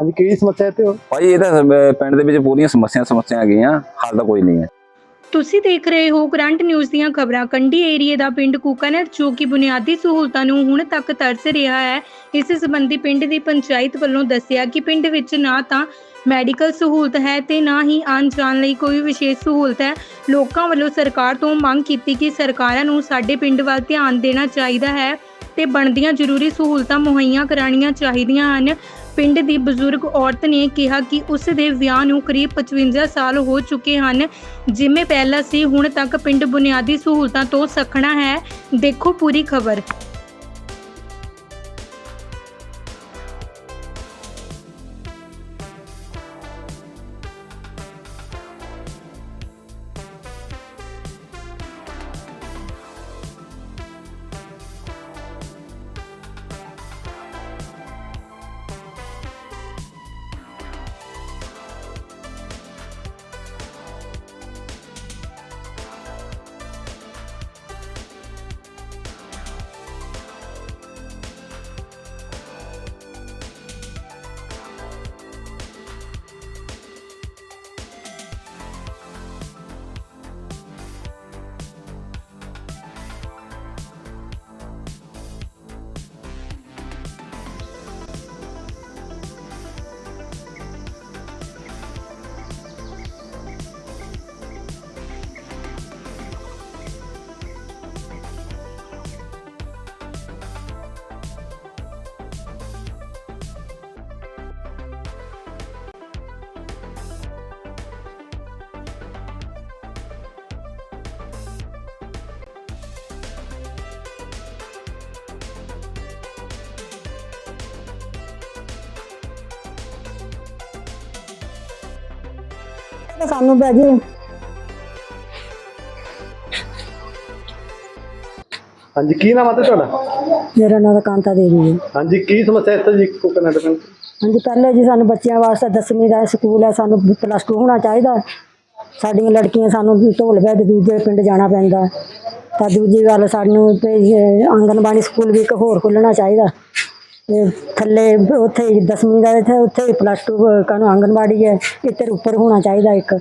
ਹਾਂਜੀ ਕਿਹੜੀ ਸਮੱਸਿਆ ਇੱਥੇ ਹੋ? ਭਾਈ ਇਹ ਤਾਂ ਅਹ, ਪਿੰਡ ਦੇ ਵਿੱਚ ਪੂਰੀਆਂ ਸਮੱਸਿਆ ਸਮੱਸਿਆ ਹੈਗੀਆਂ ਹੱਲ ਤਾਂ ਕੋਈ ਨਹੀਂ ਹੈ। ਤੁਸੀਂ ਦੇਖ ਰਹੇ ਹੋ ਕਰੰਟ ਨਿਊਜ਼ ਦੀਆਂ ਖਬਰਾਂ। ਕੰਡੀ ਏਰੀਏ ਦਾ ਪਿੰਡ ਕੁਕਾਨਟ ਜੋ ਕਿ ਬੁਨਿਆਦੀ ਸਹੂਲਤਾਂ ਨੂੰ ਹੁਣ ਤੱਕ ਤਰਸ ਰਿਹਾ ਹੈ ਇਸ ਸੰਬੰਧੀ ਪਿੰਡ ਦੀ ਪੰਚਾਇਤ ਵੱਲੋਂ ਦੱਸਿਆ ਕਿ ਪਿੰਡ ਵਿੱਚ ਨਾ ਤਾਂ ਮੈਡੀਕਲ ਸਹੂਲਤ ਹੈ ਤੇ ਨਾ ਹੀ ਆਉਣ ਜਾਣ ਲਈ ਕੋਈ ਵਿਸ਼ੇਸ਼ ਸਹੂਲਤ ਹੈ। ਲੋਕਾਂ ਵੱਲੋਂ ਸਰਕਾਰ ਤੋਂ ਮੰਗ ਕੀਤੀ ਕਿ ਸਰਕਾਰਾਂ ਨੂੰ ਸਾਡੇ ਪਿੰਡ ਵੱਲ ਧਿਆਨ ਦੇਣਾ ਚਾਹੀਦਾ ਹੈ ਤੇ ਬਣਦੀਆਂ ਜ਼ਰੂਰੀ ਸਹੂਲਤਾਂ ਮੁਹੱਈਆ ਕਰਾਉਣੀਆਂ ਚਾਹੀਦੀਆਂ ਹਨ। ਪਿੰਡ ਦੀ ਬਜ਼ੁਰਗ ਔਰਤ ਨੇ ਕਿਹਾ ਕਿ ਉਸ ਦੇ ਵਿਆਹ ਨੂੰ ਕਰੀਬ 55 ਸਾਲ ਹੋ ਚੁੱਕੇ ਹਨ। ਜਿਵੇਂ ਪਹਿਲਾਂ ਸੀ, ਹੁਣ ਤੱਕ ਪਿੰਡ ਬੁਨਿਆਦੀ ਸਹੂਲਤਾਂ ਤੋਂ ਸਖਣਾ ਹੈ। ਦੇਖੋ ਪੂਰੀ ਖਬਰ। ਤੇ ਸਾਨੂੰ ਪੈ ਜੀ ਹਾਂਜੀ ਕੀ ਨਾਮ ਆ ਤੇ ਤੁਹਾਡਾ? ਮੇਰਾ ਨਾਮ ਕਾਂਤਾ ਦੇਵੀ ਹੈ। ਹਾਂਜੀ ਕੀ ਸਮੱਸਿਆ ਇੱਥੇ ਜੀ ਕੋਕਨਟ ਪਿੰਡ ਹਾਂਜੀ ਪਹਿਲੇ ਜੀ ਸਾਨੂੰ ਬੱਚਿਆਂ ਵਾਸਤੇ ਦਸਵੀਂ ਦਾ ਸਕੂਲ ਹੈ ਸਾਨੂੰ ਪਲੱਸ 2 ਹੋਣਾ ਚਾਹੀਦਾ। ਸਾਡੀਆਂ ਲੜਕੀਆਂ ਸਾਨੂੰ ਢੋਲ ਬੈਦ ਦੂਜੇ ਪਿੰਡ ਜਾਣਾ ਪੈਂਦਾ। ਤਾਂ ਦੂਜੀ ਗੱਲ ਸਾਨੂੰ ਤੇ ਇਹ ਆਂਗਣਵਾੜੀ ਸਕੂਲ ਵੀ ਇੱਕ ਹੋਰ ਖੁੱਲਣਾ ਚਾਹੀਦਾ। ਤੇ ਥੱਲੇ ਉੱਥੇ ਹੀ ਦਸਵੀਂ ਦਾ ਇੱਥੇ ਉੱਥੇ ਪਲੱਸ 2 ਕਾਨੂੰ ਆਂਗਣਵਾੜੀ ਹੈ ਇੱਧਰ ਉੱਪਰ ਹੋਣਾ ਚਾਹੀਦਾ ਇੱਕ।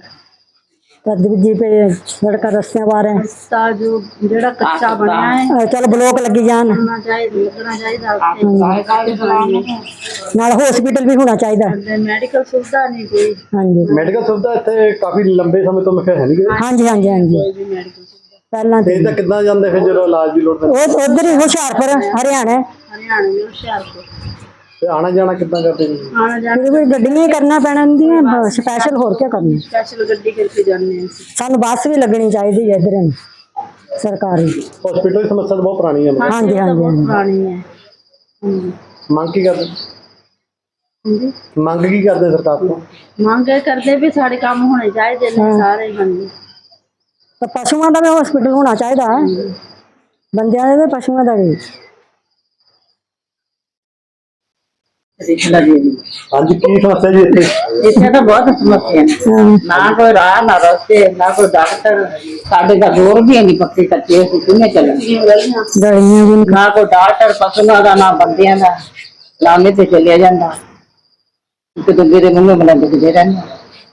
ਤਾਂ ਦੂਜੀ ਪੇ ਸੜਕਾਂ ਰਸਤਿਆਂ ਬਾਰੇ। ਰਸਤਾ ਜੋ ਜਿਹੜਾ ਕੱਚਾ ਬਣਿਆ ਹੈ। ਚਲ ਬਲੋਕ ਲੱਗੀ ਜਾਣ। ਹੋਣਾ ਚਾਹੀਦਾ ਲੱਗਣਾ ਚਾਹੀਦਾ ਨਾਲ ਹਸਪੀਟਲ ਵੀ ਹੋਣਾ ਚਾਹੀਦਾ। ਮੈਡੀਕਲ ਸੁਵਿਧਾ ਨਹੀਂ ਕੋਈ। ਹਾਂਜੀ। ਮੈਡੀਕਲ ਸੁਵਿਧਾ ਇੱਥੇ ਕਾਫੀ ਲੰਬੇ ਸਮੇਂ ਤੋਂ ਮੈਂ ਹੈ ਨਹੀਂ। ਹਾਂਜੀ ਹਾਂਜੀ ਹਾਂਜੀ। ਮੈਡੀਕਲ ਪਹਿਲਾਂ ਤੇ ਤੇ ਇਹ ਤਾਂ ਕਿੱਦਾਂ ਜਾਂਦੇ ਫਿਰ ਜਦੋਂ ਇਲਾਜ ਦੀ ਲੋੜ ਪੈਂਦੀ? ਉਹ ਉਧਰ ਹੀ ਹੁਸ਼ਿਆਰਪੁਰ ਹਰਿਆਣਾ। ਹਰਿਆਣਾ ਦੇ ਹੁਸ਼ਿਆਰਪੁਰ। ਤੇ ਆਣਾ ਜਾਣਾ ਕਿੱਦਾਂ ਕਰਦੇ ਜੀ? ਆਣਾ ਜਾਣਾ ਕੋਈ ਗੱਡੀਆਂ ਹੀ ਕਰਨਾ ਪੈਣਾ ਹੁੰਦੀਆਂ ਸਪੈਸ਼ਲ ਹੋਰ ਕੀ ਕਰਨੀ? ਸਪੈਸ਼ਲ ਗੱਡੀ ਕਰਕੇ ਜਾਂਦੇ ਹਾਂ ਅਸੀਂ। ਸਾਨੂੰ ਬੱਸ ਵੀ ਲੱਗਣੀ ਚਾਹੀਦੀ ਹੈ ਇਧਰ ਸਰਕਾਰੀ। ਹਸਪੀਟਲ ਦੀ ਸਮੱਸਿਆ ਤਾਂ ਬਹੁਤ ਪੁਰਾਣੀ ਹੈ ਹਾਂਜੀ ਹਾਂਜੀ ਬਹੁਤ ਹਾਂਜੀ। ਪੁਰਾਣੀ ਹੈ ਹਾਂਜੀ। ਮੰਗ ਕੀ ਕਰਦੇ? ਹਾਂਜੀ? ਮੰਗ ਕੀ ਕਰਦੇ ਸਰਕਾਰ ਤੋਂ? ਮੰਗ ਇਹ ਕਰਦੇ ਵੀ ਸਾਡੇ ਕੰਮ ਹੋਣੇ ਚਾਹੀਦੇ ਨੇ ਸਾਰੇ ਹਾਂਜੀ। ਤਾਂ ਪਸ਼ੂਆਂ ਦਾ ਵੀ ਹਸਪੀਟਲ ਹੋਣਾ ਚਾਹੀਦਾ ਹੈ। ਬੰਦਿਆਂ ਦੇ ਤੇ ਪਸ਼ੂਆਂ ਦਾ ਵੀ। ਹਾਂਜੀ ਕੀ ਸਮੱਸਿਆ ਜੀ ਇੱਥੇ? ਇੱਥੇ ਤਾਂ ਬਹੁਤ ਸਮੱਸਿਆ ਨੇ ਨਾ ਕੋਈ ਰਾਹ ਨਾ ਰਸਤੇ ਨਾ ਕੋਈ ਡਾਕਟਰ ਸਾਡੇ ਦਾ ਦੂਰ ਵੀ ਨਹੀਂ ਪੱਕੀ ਕੱਚੇ ਅਸੀਂ ਕਿਵੇਂ ਚੱਲਾਂਗੇ? ਗਲੀਆਂ ਵੀ ਨਾ ਕੋਈ ਡਾਕਟਰ ਪਸ਼ੂਆਂ ਦਾ ਨਾ ਬੰਦਿਆਂ ਦਾ। ਲਾਮੇ ਤੇ ਚੱਲਿਆ ਜਾਂਦਾ। ਇੱਕ ਦੂਜੇ ਦੇ ਮੂੰਹ ਬਲੰਦ ਕਿਦੇ ਰਹਿੰਦੇ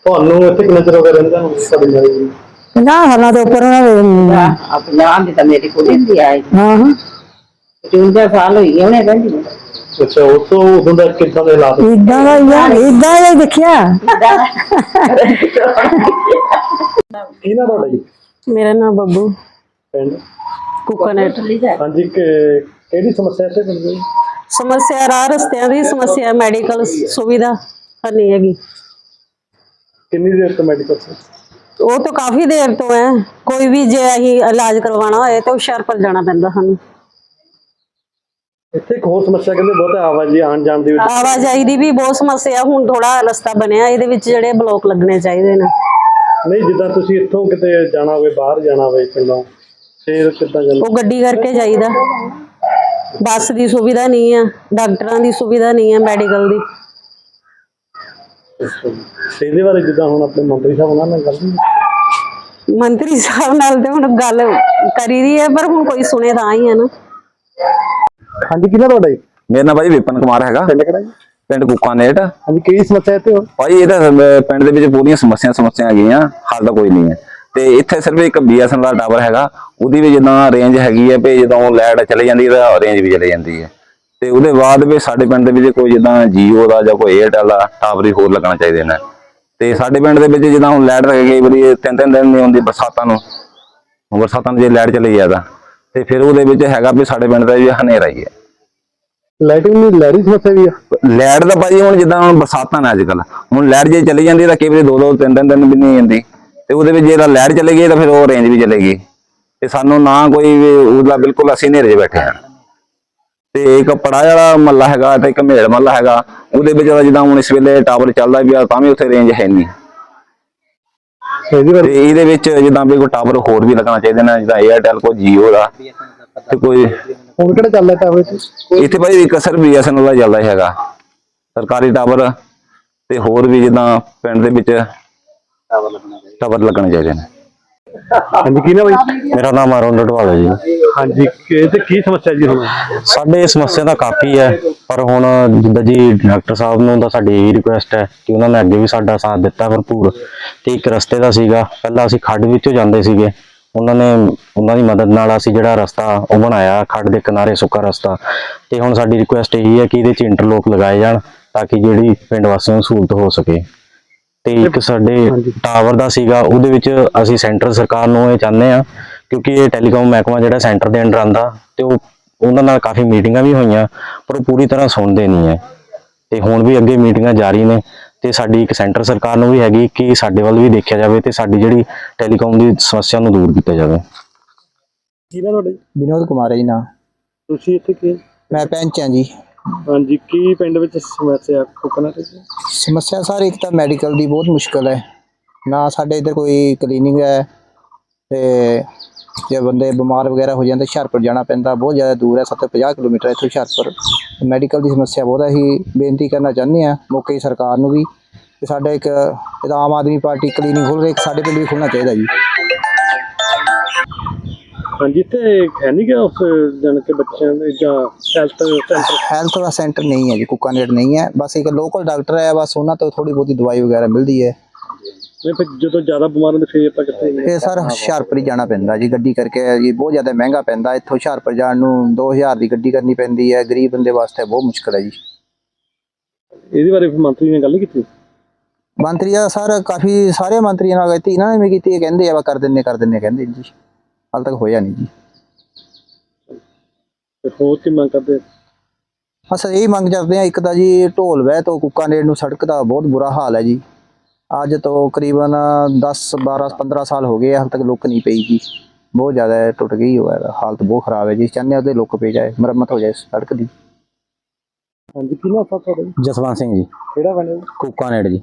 ਤੁਹਾਨੂੰ ਇੱਥੇ ਕਿੰਨਾ ਚਿਰ ਹੋ ਗਿਆ ਰਹਿੰਦਾ ਨੂੰ ਤੁਹਾਡੇ ਨਾਲ ਜੀ? ਪੰਜਾਹ ਸਾਲਾਂ ਤੋਂ ਉੱਪਰ ਉਹਨਾਂ ਦੇ ਆ। ਪੰਜਾਬ ਦੀ ਤਾਂ ਮੇਰੀ ਕੁੜੀ ਦੀ ਆਈ। ਹਾਂ ਹਾਂ। 53 ਸਾਲ ਹੋਈ ਗਏ ਉਹਨੇ ਕਹਿੰਦੀ ਅੱਛਾ ਉਸ ਤੋਂ ਉਦੋਂ ਦਾ ਕਿੱਦਾਂ ਦੇ ਹਾਲਾਤ ਇਦਾਂ ਦਾ ਹੀ ਆ ਇਦਾਂ ਦਾ ਹੀ ਦੇਖਿਆ। ਕੀ ਨਾ ਤੁਹਾਡਾ ਜੀ? ਮੇਰਾ ਨਾਮ ਬੱਬੂ। ਪਿੰਡ? ਕੁਕਨਟ। ਹਾਂਜੀ ਕਿ- ਕਿਹੜੀ ਸਮੱਸਿਆ ਇੱਥੇ ਪਿੰਡ ਦੀ ਸਮੱਸਿਆ ਰਾਹ ਰਸਤਿਆਂ ਦੀ ਸਮੱਸਿਆ ਮੈਡੀਕਲ ਸੁਵਿਧਾ ਨਹੀਂ ਹੈਗੀ। ਕਿੰਨੀ ਦੇਰ ਤੋਂ ਮੈਡੀਕਲ ਉਹ ਤਾਂ ਕਾਫੀ ਦੇਰ ਤੋਂ ਹੈ। ਕੋਈ ਵੀ ਜੇ ਅਸੀਂ ਇਲਾਜ ਕਰਵਾਉਣਾ ਹੋਏ ਤਾਂ ਹੁਸ਼ਿਆਰਪੁਰ ਜਾਣਾ ਪੈਂਦਾ ਸਾਨੂੰ। ਇੱਥੇ ਇੱਕ ਹੋਰ ਸਮੱਸਿਆ ਕਹਿੰਦੇ ਬਹੁਤ ਆਵਾਜਾਈ ਆਉਣ ਜਾਣ ਦੀ ਆਵਾਜਾਈ ਦੀ ਵੀ ਬਹੁਤ ਸਮੱਸਿਆ ਹੁਣ ਥੋੜਾ ਰਸਤਾ ਬਣਿਆ ਇਹਦੇ ਵਿੱਚ ਜਿਹੜੇ ਬਲੋਕ ਲੱਗਣੇ ਚਾਹੀਦੇ ਨੇ। ਨਹੀਂ ਜਿੱਦਾਂ ਤੁਸੀਂ ਇੱਥੋਂ ਕਿਤੇ ਜਾਣਾ ਹੋਵੇ ਬਾਹਰ ਜਾਣਾ ਹੋਵੇ ਪਿੰਡੋਂ ਫੇਰ ਕਿੱਦਾਂ ਜਾਂਦੇ ਉਹ ਗੱਡੀ ਕਰਕੇ ਜਾਈਦਾ। ਬੱਸ ਦੀ ਸੁਵਿਧਾ ਨਹੀਂ ਆ ਡਾਕਟਰਾਂ ਦੀ ਸੁਵਿਧਾ ਨਹੀਂ ਆ ਮੈਡੀਕਲ ਦੀ। ਤੇ ਇਹਦੇ ਬਾਰੇ ਜਿੱਦਾਂ ਹੁਣ ਆਪਣੇ ਮੰਤਰੀ ਸਾਹਿਬ ਨਾਲ ਗੱਲ ਨਹੀਂ ਮੰਤਰੀ ਸਾਹਿਬ ਨਾਲ ਤੇ ਹੁਣ ਗੱਲ ਕਰੀ ਦੀ ਹੈ ਪਰ ਹੁਣ ਕੋਈ ਸੁਣੇ ਤਾਂ ਹੀ ਆ ਨਾ। ਹਾਂਜੀ ਕਿਹਦਾ ਤੁਹਾਡਾ ਜੀ? ਮੇਰਾ ਨਾਮ ਭਾਈ ਵਿਪਨ ਕੁਮਾਰ ਹੈਗਾ। ਪਿੰਡ ਕਿਹੜਾ ਜੀ? ਪਿੰਡ ਕੁਕਾਨੇਟ ਹਾਂਜੀ ਕਿਹੜੀ ਸਮੱਸਿਆ ਇੱਥੇ ਹੋ ਭਾਈ ਇਹ ਤਾਂ ਅਹ, ਪਿੰਡ ਦੇ ਵਿੱਚ ਪੂਰੀਆਂ ਸਮੱਸਿਆ ਸਮੱਸਿਆ ਹੈਗੀਆਂ ਹੱਲ ਤਾਂ ਕੋਈ ਨਹੀਂ ਹੈ। ਤੇ ਇੱਥੇ ਸਿਰਫ ਇੱਕ ਬੀਐਸਐਨ ਦਾ ਟਾਵਰ ਹੈਗਾ ਉਹਦੀ ਵੀ ਜਿੱਦਾਂ ਰੇਂਜ ਹੈਗੀ ਹੈ ਵੀ ਜਦੋਂ ਲਾਈਟ ਚਲੇ ਜਾਂਦੀ ਹੈ ਤਾਂ ਰੇਂਜ ਵੀ ਚਲੇ ਜਾਂਦੀ ਹੈ। ਤੇ ਉਹਦੇ ਬਾਅਦ ਵੀ ਸਾਡੇ ਪਿੰਡ ਦੇ ਵਿੱਚ ਕੋਈ ਜਿੱਦਾਂ ਜੀਓ ਦਾ ਜਾਂ ਕੋਈ 에ਅਰਟੈਲ ਦਾ ਟਾਵਰ ਹੀ ਹੋਰ ਲੱਗਣਾ ਚਾਹੀਦੇ ਨੇ। ਤੇ ਸਾਡੇ ਪਿੰਡ ਦੇ ਵਿੱਚ ਜਿੱਦਾਂ ਹੁਣ ਲਾਈਟ ਕਈ ਵਾਰੀ ਤਿੰਨ ਤਿੰਨ ਦਿਨ ਨਹੀਂ ਆਉਂਦੀ ਬਰਸਾਤਾਂ ਨੂੰ। ਬਰਸਾਤਾਂ ਨੂੰ ਜੇ ਲਾਈਟ ਚਲੀ ਜਾਂਦਾ ਤੇ ਫਿਰ ਉਹਦੇ ਵਿੱਚ ਹੈਗਾ ਵੀ ਸਾਡੇ ਪਿੰਡ ਦਾ ਵੀ ਹਨੇਰਾ ਹੀ ਹੈ। ਲਾਈਟਿੰਗ ਦੀ ਲਹਿਰੀ ਸਮੱਸਿਆ ਵੀ ਆ। ਲਾਈਟ ਦਾ ਭਾਜੀ ਹੁਣ ਜਿੱਦਾਂ ਹੁਣ ਬਰਸਾਤਾਂ ਨੇ ਅੱਜ ਕੱਲ ਹੁਣ ਲਾਈਟ ਜੇ ਚਲੀ ਜਾਂਦੀ ਤਾਂ ਕਈ ਵਾਰੀ ਦੋ ਦੋ ਤਿੰਨ ਤਿੰਨ ਦਿਨ ਵੀ ਨਹੀਂ ਜਾਂਦੀ ਤੇ ਉਹਦੇ ਵਿੱਚ ਜੇ ਲਾਈਟ ਚਲੇ ਗਈ ਤਾਂ ਫਿਰ ਉਹ ਰੇਂਜ ਵੀ ਚਲੇਗੀ ਤੇ ਸਾਨੂੰ ਨਾ ਕੋਈ ਵੀ ਉਹਦਾ ਬਿਲਕੁਲ ਅਸੀਂ ਹਨੇਰੇ 'ਚ ਬੈਠੇ ਹਾਂ। ਤੇ ਇੱਕ ਪੜਾ ਵਾਲਾ ਮੱਲਾ ਹੈਗਾ ਤੇ ਇੱਕ ਮੇੜ ਮੱਲਾ ਹੈਗਾ ਉਹਦੇ ਵਿੱਚ ਜਿੱਦਾਂ ਹੁਣ ਇਸ ਵੇਲੇ ਟਾਵਰ ਚੱਲਦਾ ਪਿਆ ਤਾਂ ਵੀ ਉੱਥੇ ਰੇਂਜ ਹੈ ਨਹੀਂ। ਇਹਦੀ ਬਾਰੇ ਤੇ ਇਹਦੇ ਵਿੱਚ ਜਿੱਦਾਂ ਵੀ ਕੋਈ ਟਾਵਰ ਹੋਰ ਵੀ ਲੱਗਣਾ ਚਾਹੀਦਾ ਨਾ ਜਿੱਦਾਂ 에ਅਰਟੈਲ ਕੋ ਜੀਓ ਦਾ ਤੇ ਕੋਈ ਹੁਣ ਕਿਹੜਾ ਚੱਲਦਾ ਟਾਵਰ ਇੱਥੇ? ਭਾਈ ਇੱਕ ਸਿਰਫ BSNL ਦਾ ਚੱਲਦਾ ਹੈਗਾ। ਸਰਕਾਰੀ ਟਾਵਰ ਤੇ ਹੋਰ ਵੀ ਜਿੱਦਾਂ ਪਿੰਡ ਦੇ ਵਿੱਚ ਟਾਵਰ ਲੱਗਣੇ ਚਾਹੀਦੇ ਨੇ। ਹਾਂਜੀ ਕੀ ਨਾ ਬਾਈ ਮੇਰਾ ਨਾਮ ਅਰੁਣ ਡਢਵਾਲ ਹੈ ਜੀ। ਹਾਂਜੀ ਇਹ ਤੇ ਕੀ ਸਮੱਸਿਆ ਜੀ ਹੁਣ? ਸਾਡੇ ਸਮੱਸਿਆ ਤਾਂ ਕਾਫੀ ਹੈ ਪਰ ਹੁਣ ਜਿੱਦਾਂ ਜੀ ਡਾਕਟਰ ਸਾਹਿਬ ਨੂੰ ਤਾਂ ਸਾਡੀ ਇਹ ਰਿਕੁਐਸਟ ਹੈ ਕਿ ਉਹਨਾਂ ਨੇ ਅੱਗੇ ਵੀ ਸਾਡਾ ਸਾਥ ਦਿੱਤਾ ਭਰਪੂਰ। ਤੇ ਇੱਕ ਰਸਤੇ ਦਾ ਸੀਗਾ ਪਹਿਲਾਂ ਅਸੀਂ ਖੱਡ ਵਿੱਚੋਂ ਜਾਂਦੇ ਸੀਗੇ। ਉਹਨਾਂ ਨੇ ਉਹਨਾਂ ਦੀ ਮਦਦ ਨਾਲ ਅਸੀਂ ਜਿਹੜਾ ਰਸਤਾ ਉਹ ਬਣਾਇਆ ਖੱਡ ਦੇ ਕਿਨਾਰੇ ਸੁੱਕਾ ਰਸਤਾ। ਤੇ ਹੁਣ ਸਾਡੀ ਰਿਕੁਐਸਟ ਇਹੀ ਹੈ ਕਿ ਇਹਦੇ ਚ ਇੰਟਰਲੋਕ ਲਗਾਏ ਜਾਣ ਤਾਂ ਕਿ ਜਿਹੜੀ ਪਿੰਡ ਵਾਸੀਆਂ ਨੂੰ ਸਹੂਲਤ ਹੋ ਸਕੇ। ਤੇ ਇੱਕ ਸਾਡੇ ਟਾਵਰ ਦਾ ਸੀਗਾ ਉਹਦੇ ਵਿੱਚ ਅਸੀਂ ਸੈਂਟਰ ਸਰਕਾਰ ਨੂੰ ਇਹ ਚਾਹੁੰਦੇ ਆ ਕਿਉਂਕਿ ਇਹ ਟੈਲੀਕਾਮ ਮਹਿਕਮਾ ਜਿਹੜਾ ਸੈਂਟਰ ਦੇ ਅੰਡਰ ਆਂਦਾ ਤੇ ਉਹ ਉਹਨਾਂ ਨਾਲ ਕਾਫੀ ਮੀਟਿੰਗਾਂ ਵੀ ਹੋਈਆਂ ਪਰ ਉਹ ਪੂਰੀ ਤਰ੍ਹਾਂ ਸੁਣਦੇ ਨਹੀਂ ਹੈ। ਤੇ ਹੁਣ ਵੀ ਅੱਗੇ ਮੀਟਿੰਗਾਂ ਜਾਰੀ ਨੇ ਤੇ ਸਾਡੀ ਇੱਕ ਸੈਂਟਰ ਸਰਕਾਰ ਨੂੰ ਵੀ ਹੈਗੀ ਕਿ ਸਾਡੇ ਵੱਲ ਵੀ ਦੇਖਿਆ ਜਾਵੇ ਤੇ ਸਾਡੀ ਜਿਹੜੀ ਟੈਲੀਕਾਮ ਦੀ ਸਮੱਸਿਆ ਨੂੰ ਦੂਰ ਕੀਤਾ ਜਾਵੇ। ਕੀ ਨਾ ਤੁਹਾਡੇ ਵਿਨੋਦ ਕੁਮਾਰ ਜੀ ਨਾਂ ਤੁਸੀਂ ਇੱਥੇ ਕੀ ਮੈਂ ਪੈਂਚ ਹਾਂ ਜੀ। ਹਾਂਜੀ, ਕੀ ਪਿੰਡ ਵਿੱਚ ਸਮੱਸਿਆ ਕੋਕਨਟ ਸਮੱਸਿਆ ਸਰ, ਇੱਕ ਤਾਂ ਮੈਡੀਕਲ ਦੀ ਬਹੁਤ ਮੁਸ਼ਕਲ ਹੈ। ਨਾ ਸਾਡੇ ਇੱਧਰ ਕੋਈ ਕਲੀਨਿਕ ਹੈ ਤੇ ਜੇ ਬੰਦੇ ਬਿਮਾਰ ਵਗੈਰਾ ਹੋ ਜਾਂਦੇ ਹੁਸ਼ਿਆਰਪੁਰ ਜਾਣਾ ਪੈਂਦਾ। ਬਹੁਤ ਜ਼ਿਆਦਾ ਦੂਰ ਹੈ 750 ਕਿਲੋਮੀਟਰ ਇੱਥੋਂ ਹੁਸ਼ਿਆਰਪੁਰ। ਮੈਡੀਕਲ ਦੀ ਸਮੱਸਿਆ ਬਹੁਤ ਹੈ, ਅਸੀਂ ਬੇਨਤੀ ਕਰਨਾ ਚਾਹੁੰਦੇ ਹਾਂ, ਮੌਕੇ ਸਰਕਾਰ ਨੂੰ ਵੀ। ਕਿ ਸਾਡਾ ਇੱਕ ਇਹਦਾ ਆਮ ਆਦਮੀ ਪਾਰਟੀ ਕਲੀਨਿਕ ਖੋਲ੍ਹ ਰਹੀ ਇੱਕ ਸਾਡੇ ਪਿੰਡ ਵੀ ਖੋਲ੍ਹਣਾ ਚਾਹੀਦਾ ਜੀ। ਹਾਂਜੀ ਇੱਥੇ ਹੈ ਨਹੀਂ ਕਿ ਉਸ ਜਨ ਕੇ ਬੱਚਿਆਂ ਦੇ ਜਾਂ ਹੈਲਥ ਸੈਂਟਰ ਹੈਲਥ ਦਾ ਸੈਂਟਰ ਨਹੀਂ ਹੈ ਜੀ ਕੁੱਕਾਨੇੜ ਨਹੀਂ ਹੈ। ਬਸ ਇੱਕ ਲੋਕਲ ਡਾਕਟਰ ਹੈ ਬਸ ਉਹਨਾਂ ਤੋਂ ਥੋੜੀ ਬਹੁਤੀ ਦਵਾਈ ਵਗੈਰਾ ਮਿਲਦੀ ਹੈ। ਨਹੀਂ ਫਿਰ ਜਦੋਂ ਜ਼ਿਆਦਾ ਬਿਮਾਰ ਹੁੰਦੇ ਫਿਰ ਆਪਾਂ ਕਿੱਥੇ ਇਹ ਸਰ ਹੁਸ਼ਿਆਰਪੁਰ ਹੀ ਜਾਣਾ ਪੈਂਦਾ ਜੀ ਗੱਡੀ ਕਰਕੇ ਜੀ ਬਹੁਤ ਜ਼ਿਆਦਾ ਮਹਿੰਗਾ ਪੈਂਦਾ। ਇੱਥੋਂ ਹੁਸ਼ਿਆਰਪੁਰ ਜਾਣ ਨੂੰ 2000 ਦੀ ਗੱਡੀ ਕਰਨੀ ਪੈਂਦੀ ਹੈ ਗਰੀਬ ਬੰਦੇ ਵਾਸਤੇ ਬਹੁਤ ਮੁਸ਼ਕਲ ਹੈ ਜੀ। ਇਹਦੇ ਬਾਰੇ ਮੰਤਰੀ ਨੇ ਗੱਲ ਕੀਤੀ? ਮੰਤਰੀ ਆ ਸਰ ਕਾਫੀ ਸਾਰੇ ਮੰਤਰੀਆਂ ਨਾਲ ਕੀਤੀ ਇਹਨਾਂ ਨੇ ਵੀ ਕੀਤੀ ਇਹ ਕਹਿੰਦੇ ਆ ਵਾ ਕਰ ਦਿੰਨੇ ਕਰ ਦਿੰਨੇ ਕਹਿੰਦੇ ਜੀ। ਹਾਲ ਤੱਕ ਹੋਇਆ ਨਹੀਂ ਜੀ। ਤੇ ਹੋਰ ਕੀ ਮੰਗ ਕਰਦੇ ਬਸ ਇਹੀ ਮੰਗ ਕਰਦੇ ਆ ਇੱਕ ਤਾਂ ਜੀ ਢੋਲ ਵਹਿ ਤੋਂ ਕੁੱਕਾਨੇੜ ਨੂੰ ਸੜਕ ਦਾ ਬਹੁਤ ਬੁਰਾ ਹਾਲ ਹੈ ਜੀ। ਅੱਜ ਤੋਂ ਕਰੀਬਨ 10 12 15 ਸਾਲ ਹੋ ਗਏ ਹਾਲ ਤੱਕ ਲੁੱਕ ਨਹੀਂ ਪਈ ਜੀ। ਬਹੁਤ ਜ਼ਿਆਦਾ ਟੁੱਟ ਗਈ ਹੋਇਆ ਹੈ, ਹਾਲਤ ਬਹੁਤ ਖਰਾਬ ਹੈ ਜੀ। ਚਾਹੁੰਦੇ ਉਹਦੇ ਲੁੱਕ ਪਈ ਜਾਏ ਮੁਰੰਮਤ ਹੋ ਜਾਏ ਸੜਕ ਦੀ। ਹਾਂਜੀ ਕੀ ਨਾ ਤੁਹਾਡਾ ਜੀ? ਜਸਵੰਤ ਸਿੰਘ ਜੀ। ਕਿਹੜਾ ਪਿੰਡ ਹੈ ਜੀ? ਕੁੱਕਾਨੇੜ ਜੀ।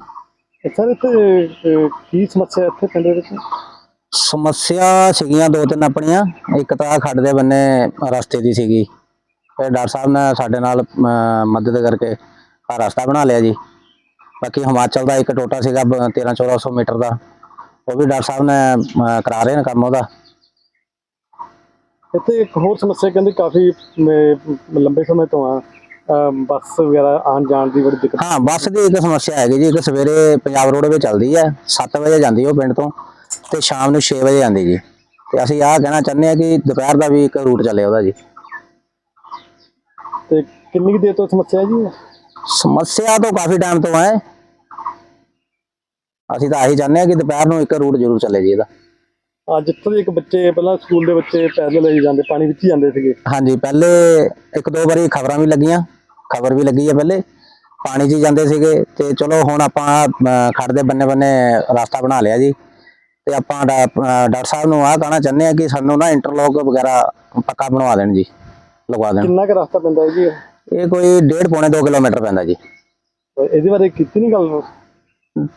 ਸਰ ਇੱਥੇ ਕੀ ਸਮੱਸਿਆ ਇੱਥੇ ਪਿੰਡ ਦੇ ਵਿੱਚ? ਸਮੱਸਿਆ ਸੀਗੀਆਂ ਦੋ ਤਿੰਨ ਆਪਣੀਆਂ। ਇੱਕ ਤਾਂ ਖੱਡ ਦੇ ਬੰਨੇ ਰਸਤੇ ਦੀ ਸੀਗੀ। ਤੇ ਡਾਕਟਰ ਸਾਹਿਬ ਨੇ ਸਾਡੇ ਨਾਲ ਮਦਦ ਕਰਕੇ ਆ ਰਸਤਾ ਬਣਾ ਲਿਆ ਜੀ। ਬਾਕੀ ਹਿਮਾਚਲ ਦਾ ਇੱਕ ਟੋਟਾ ਸੀਗਾ 13 1400 ਮੀਟਰ ਦਾ। ਉਹ ਵੀ ਡਾਕਟਰ ਸਾਹਿਬ ਨੇ ਕਰਾ ਰਹੇ ਨੇ ਕੰਮ ਉਹਦਾ। ਇੱਥੇ ਇੱਕ ਹੋਰ ਸਮੱਸਿਆ ਕਹਿੰਦੇ ਕਾਫੀ ਅਮ, ਲੰਬੇ ਸਮੇਂ ਤੋਂ ਆ। ਅਮ, ਬੱਸ ਵਗੈਰਾ ਆਉਣ ਜਾਣ ਦੀ ਬੜੀ ਦਿੱਕਤ ਹਾਂ ਬੱਸ ਦੀ ਇੱਕ ਸਮੱਸਿਆ ਹੈਗੀ ਜੀ। ਇੱਕ ਸਵੇਰੇ ਪੰਜਾਬ ਰੋਡਵੇਜ਼ ਚੱਲਦੀ ਹੈ। 7 ਵਜੇ ਜਾਂਦੀ ਉਹ ਪਿੰਡ ਤੋਂ। ਤੇ ਸ਼ਾਮ ਨੂੰ 6 ਵਜੇ ਜਾਂਦੀ ਜੀ। ਤੇ ਅਸੀਂ ਆਹ ਕਹਿਣਾ ਚਾਹੁੰਦੇ ਹਾਂ ਕਿ ਦੁਪਹਿਰ ਦਾ ਵੀ ਇੱਕ ਰੂਟ ਚੱਲੇ ਉਹਦਾ ਜੀ। ਤੇ ਕਿੰਨੀ ਕੁ ਦੇਰ ਤੋਂ ਸਮੱਸਿਆ ਜੀ? ਸਮੱਸਿਆ ਤਾਂ ਕਾਫੀ ਟਾਈਮ ਤੋਂ ਹੈ। ਅਸੀਂ ਤਾਂ ਆਹੀ ਚਾਹੁੰਦੇ ਹਾਂ ਕਿ ਦੁਪਹਿਰ ਨੂੰ ਇੱਕ ਰੂਟ ਜ਼ਰੂਰ ਚੱਲੇ ਜੀ ਇਹਦਾ। ਅੱਜ ਜਿੱਥੇ ਇੱਕ ਬੱਚੇ ਪਹਿਲਾਂ ਸਕੂਲ ਦੇ ਬੱਚੇ ਪੈਦਲ ਲਈ ਜਾਂਦੇ ਪਾਣੀ ਵਿੱਚ ਹੀ ਜਾਂਦੇ ਸੀਗੇ। ਹਾਂਜੀ ਪਹਿਲੇ ਇੱਕ ਦੋ ਵਾਰੀ ਖਬਰਾਂ ਵੀ ਲੱਗੀਆਂ ਖਬਰ ਵੀ ਲੱਗੀ ਹੈ ਪਹਿਲੇ। ਪਾਣੀ 'ਚ ਜਾਂਦੇ ਸੀਗੇ ਤੇ ਚਲੋ ਹੁਣ ਆਪਾਂ ਅਮ, ਖੱਡ ਦੇ ਬੰਨੇ ਬੰਨੇ ਰਸਤਾ ਬਣਾ ਲਿਆ ਜੀ। ਤੇ ਆਪਾਂ ਡਾਕਟਰ ਸਾਹਿਬ ਨੂੰ ਆਹ ਕਹਿਣਾ ਚਾਹੁੰਦੇ ਹਾਂ ਕਿ ਸਾਨੂੰ ਨਾ ਇੰਟਰਲੋਕ ਵਗੈਰਾ ਪੱਕਾ ਬਣਵਾ ਦੇਣ ਜੀ ਲਗਵਾ ਦੇਣ। ਕਿੰਨਾ ਕੁ ਰਸਤਾ ਪੈਂਦਾ ਹੈ ਜੀ ਇਹ? ਕੋਈ ਡੇਢ ਪੌਣੇ 2 ਕਿਲੋਮੀਟਰ ਪੈਂਦਾ ਜੀ। ਇਹਦੇ ਬਾਰੇ ਕੀਤੀ ਨਹੀਂ ਗੱਲ?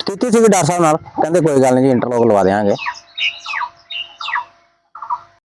ਕੀਤੀ ਸੀ ਡਾਕਟਰ ਸਾਹਿਬ ਨਾਲ ਕਹਿੰਦੇ ਕੋਈ ਗੱਲ ਨਹੀਂ ਜੀ ਇੰਟਰਲੋਕ ਲਵਾ ਦੇਵਾਂਗੇ